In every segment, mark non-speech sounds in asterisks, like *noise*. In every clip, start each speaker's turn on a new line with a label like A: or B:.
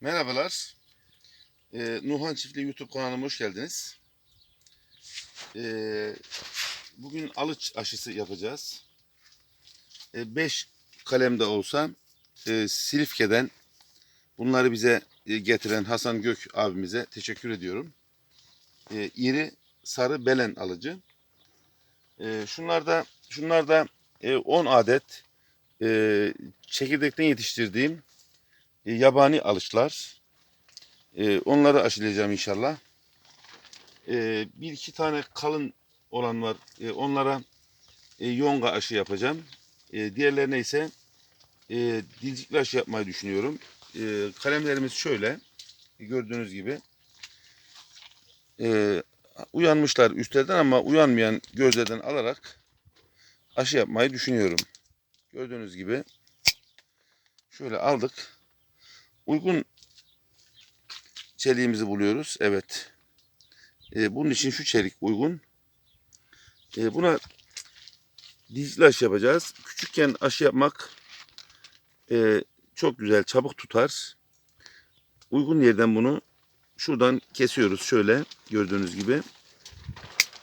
A: Merhabalar. Ee, Nuhan Çiftliği YouTube kanalıma hoş geldiniz. Ee, bugün alıç aşısı yapacağız. 5 kalem de olsa e, Silifke'den bunları bize e, getiren Hasan Gök abimize teşekkür ediyorum. E, iri sarı belen alıcı. E, şunlar da şunlar da e, 10 adet e, çekirdekten yetiştirdiğim e, yabani alışlar. E, onları aşılayacağım inşallah. E, bir iki tane kalın olan var. E, onlara yonga aşı yapacağım. Diğerlerine ise e, dilcikli aşı yapmayı düşünüyorum. Kalemlerimiz şöyle. Gördüğünüz gibi. Uyanmışlar üstlerden ama uyanmayan gözlerden alarak aşı yapmayı düşünüyorum. Gördüğünüz gibi şöyle aldık. Uygun çeliğimizi buluyoruz. Evet. E, bunun için şu çelik uygun. E, buna dizli yapacağız. Küçükken aşı yapmak e, çok güzel, çabuk tutar. Uygun yerden bunu şuradan kesiyoruz. Şöyle gördüğünüz gibi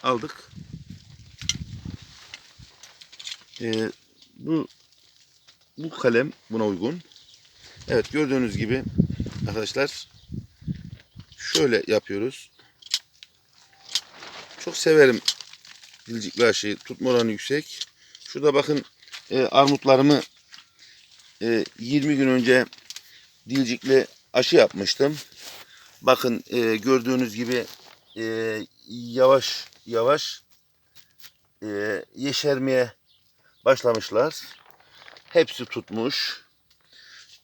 A: aldık. E, bu bu kalem buna uygun. Evet gördüğünüz gibi arkadaşlar şöyle yapıyoruz. Çok severim dilcikli aşıyı. Tutma oranı yüksek. Şurada bakın e, armutlarımı e, 20 gün önce dilcikli aşı yapmıştım. Bakın e, gördüğünüz gibi e, yavaş yavaş e, yeşermeye başlamışlar. Hepsi tutmuş.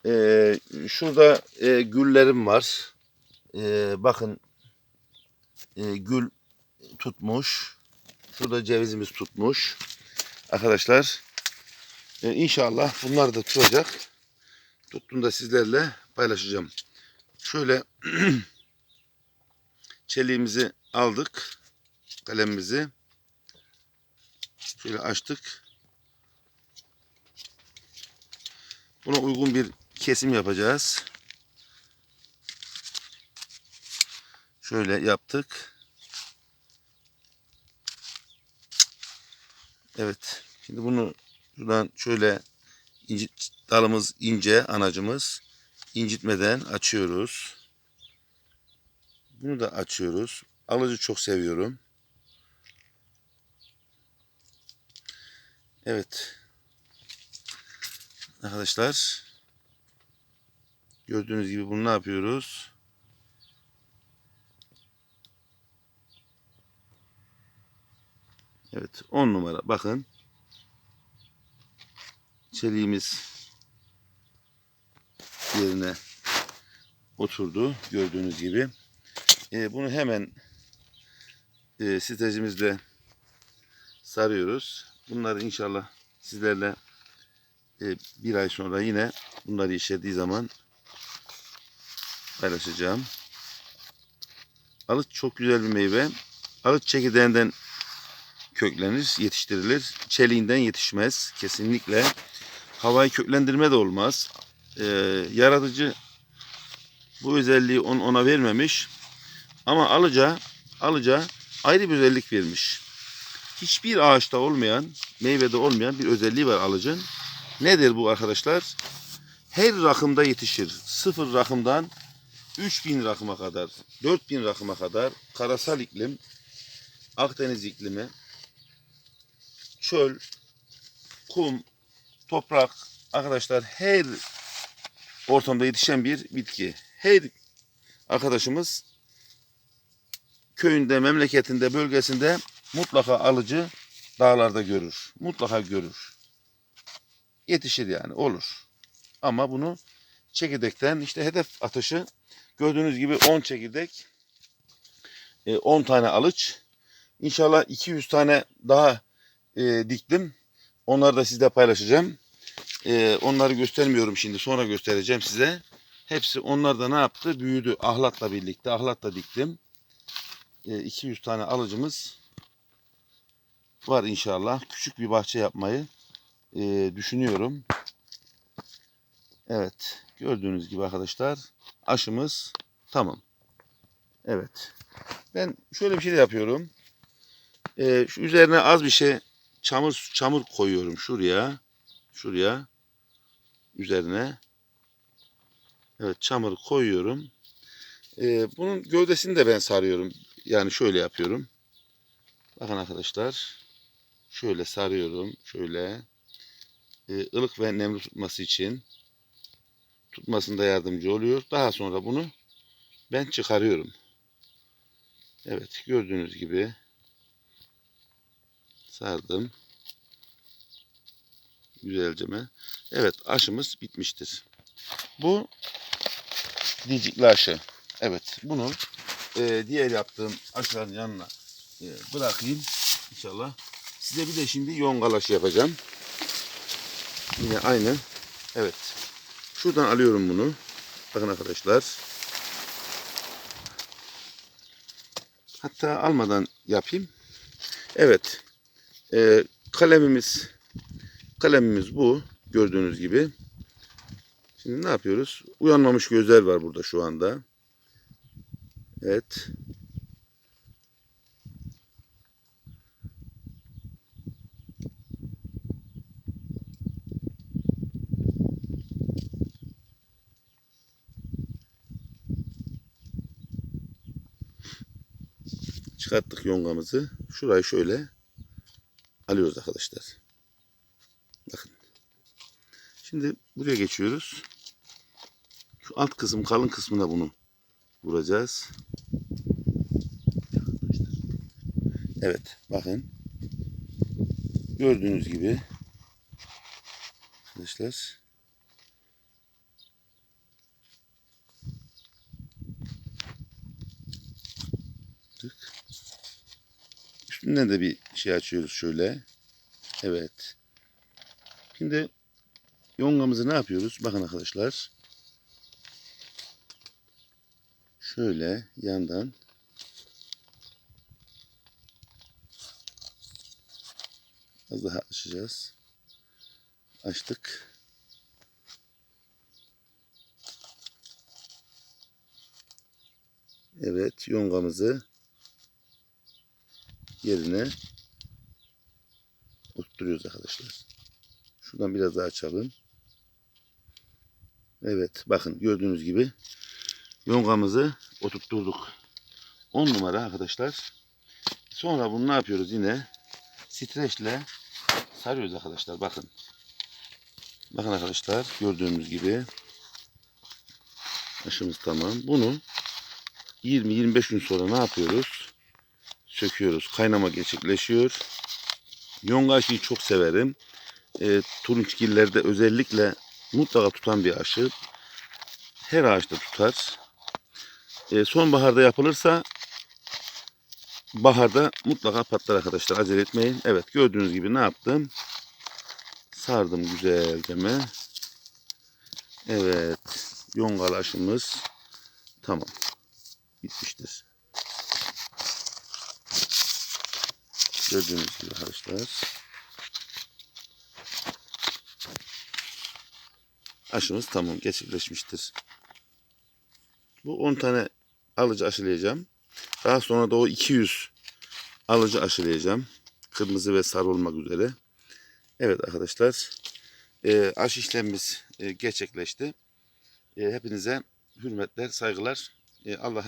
A: Ee, şurada e, güllerim var. Ee, bakın e, gül tutmuş. Şurada cevizimiz tutmuş. Arkadaşlar e, inşallah bunlar da tutacak. Tuttuğunda sizlerle paylaşacağım. Şöyle *clears throat* çeliğimizi aldık. Kalemimizi. Şöyle açtık. Buna uygun bir kesim yapacağız. Şöyle yaptık. Evet. Şimdi bunu şuradan şöyle inci, dalımız ince anacımız incitmeden açıyoruz. Bunu da açıyoruz. Alıcı çok seviyorum. Evet. Arkadaşlar gördüğünüz gibi bunu ne yapıyoruz? Evet 10 numara bakın çeliğimiz yerine oturdu gördüğünüz gibi. Ee, bunu hemen e, sitecimizde sarıyoruz. Bunları inşallah sizlerle e, bir ay sonra yine bunları işlediği zaman paylaşacağım. Alıç çok güzel bir meyve. Alıç çekirdeğinden köklenir, yetiştirilir. Çeliğinden yetişmez kesinlikle. Havayı köklendirme de olmaz. Ee, yaratıcı bu özelliği on, ona vermemiş. Ama alıca, alıca ayrı bir özellik vermiş. Hiçbir ağaçta olmayan, meyvede olmayan bir özelliği var alıcın. Nedir bu arkadaşlar? Her rakımda yetişir. Sıfır rakımdan 3000 rakıma kadar, 4000 rakıma kadar karasal iklim, Akdeniz iklimi, çöl, kum, toprak arkadaşlar her ortamda yetişen bir bitki. Her arkadaşımız köyünde, memleketinde, bölgesinde mutlaka alıcı dağlarda görür. Mutlaka görür yetişir yani olur. Ama bunu çekirdekten işte hedef atışı gördüğünüz gibi 10 çekirdek 10 tane alıç İnşallah 200 tane daha e, diktim. Onları da sizle paylaşacağım. E, onları göstermiyorum şimdi sonra göstereceğim size. Hepsi onlar da ne yaptı? Büyüdü ahlatla birlikte. Ahlatla diktim. E, 200 tane alıcımız var inşallah. Küçük bir bahçe yapmayı e, düşünüyorum. Evet gördüğünüz gibi arkadaşlar aşımız tamam. Evet. Ben şöyle bir şey de yapıyorum. Ee, şu üzerine az bir şey çamur çamur koyuyorum şuraya. Şuraya. Üzerine. Evet çamur koyuyorum. Ee, bunun gövdesini de ben sarıyorum. Yani şöyle yapıyorum. Bakın arkadaşlar. Şöyle sarıyorum. Şöyle. Ee, ılık ve nemli tutması için tutmasında yardımcı oluyor. Daha sonra bunu ben çıkarıyorum. Evet gördüğünüz gibi sardım. Güzelce mi? Evet aşımız bitmiştir. Bu dicikli aşı. Evet bunu e, diğer yaptığım aşıların yanına e, bırakayım inşallah. Size bir de şimdi yongal aşı yapacağım. Yine aynı. Evet. Şuradan alıyorum bunu. Bakın arkadaşlar. Hatta almadan yapayım. Evet. Ee, kalemimiz kalemimiz bu. Gördüğünüz gibi. Şimdi ne yapıyoruz? Uyanmamış gözler var burada şu anda. Evet. Çıkarttık yongamızı. Şurayı şöyle alıyoruz arkadaşlar. Bakın. Şimdi buraya geçiyoruz. Şu alt kısım kalın kısmına bunu vuracağız. Evet bakın. Gördüğünüz gibi arkadaşlar tık. Üstünden de bir şey açıyoruz şöyle. Evet. Şimdi yongamızı ne yapıyoruz? Bakın arkadaşlar. Şöyle yandan az daha açacağız. Açtık. Evet, yongamızı yerine oturtuyoruz arkadaşlar. Şuradan biraz daha açalım. Evet, bakın gördüğünüz gibi yongamızı oturtturduk. 10 numara arkadaşlar. Sonra bunu ne yapıyoruz yine? Streçle sarıyoruz arkadaşlar. Bakın. Bakın arkadaşlar gördüğünüz gibi aşımız tamam. Bunu 20-25 gün sonra ne yapıyoruz? Söküyoruz. Kaynama gerçekleşiyor. Yonga aşıyı çok severim. E, turunçgillerde özellikle mutlaka tutan bir aşı. Her ağaçta tutar. E, sonbaharda yapılırsa baharda mutlaka patlar arkadaşlar. Acele etmeyin. Evet gördüğünüz gibi ne yaptım? Sardım güzelce mi? Evet. Yongal aşımız tamam. Bitmiştir. Gördüğünüz gibi arkadaşlar. Aşımız tamam gerçekleşmiştir. Bu 10 tane alıcı aşılayacağım. Daha sonra da o 200 alıcı aşılayacağım. Kırmızı ve sarı olmak üzere. Evet arkadaşlar. E, aşı işlemimiz e, gerçekleşti. E, hepinize hürmetler, saygılar. E, Allah'a